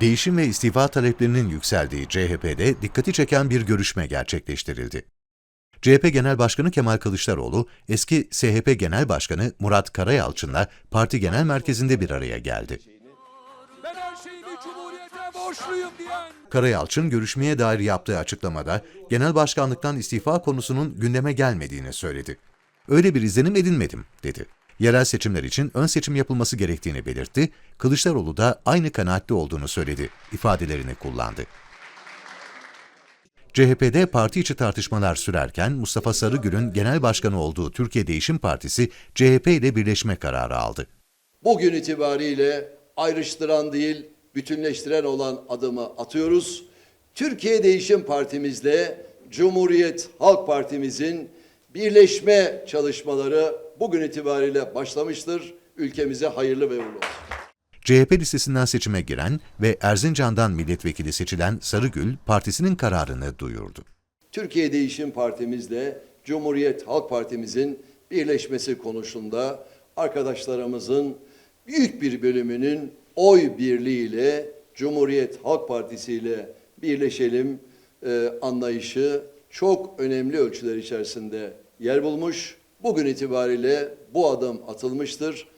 Değişim ve istifa taleplerinin yükseldiği CHP'de dikkati çeken bir görüşme gerçekleştirildi. CHP Genel Başkanı Kemal Kılıçdaroğlu, eski SHP Genel Başkanı Murat Karayalçın'la parti genel merkezinde bir araya geldi. Ben her şeyimi Cumhuriyete borçluyum diyen Karayalçın görüşmeye dair yaptığı açıklamada genel başkanlıktan istifa konusunun gündeme gelmediğini söyledi. Öyle bir izlenim edinmedim, dedi. Yerel seçimler için ön seçim yapılması gerektiğini belirtti, Kılıçdaroğlu da aynı kanaatte olduğunu söyledi, ifadelerini kullandı. CHP'de parti içi tartışmalar sürerken Mustafa Sarıgül'ün genel başkanı olduğu Türkiye Değişim Partisi CHP ile birleşme kararı aldı. Bugün itibariyle ayrıştıran değil, bütünleştiren olan adımı atıyoruz. Türkiye Değişim Partimizle Cumhuriyet Halk Partimizin birleşme çalışmaları bugün itibariyle başlamıştır. Ülkemize hayırlı ve uğurlu olsun. CHP listesinden seçime giren ve Erzincan'dan milletvekili seçilen Sarıgül, partisinin kararını duyurdu. Türkiye Değişim Partimizle Cumhuriyet Halk Partimizin birleşmesi konusunda arkadaşlarımızın büyük bir bölümünün oy birliğiyle Cumhuriyet Halk Partisi ile birleşelim e, anlayışı çok önemli ölçüler içerisinde yer bulmuş. Bugün itibariyle bu adım atılmıştır.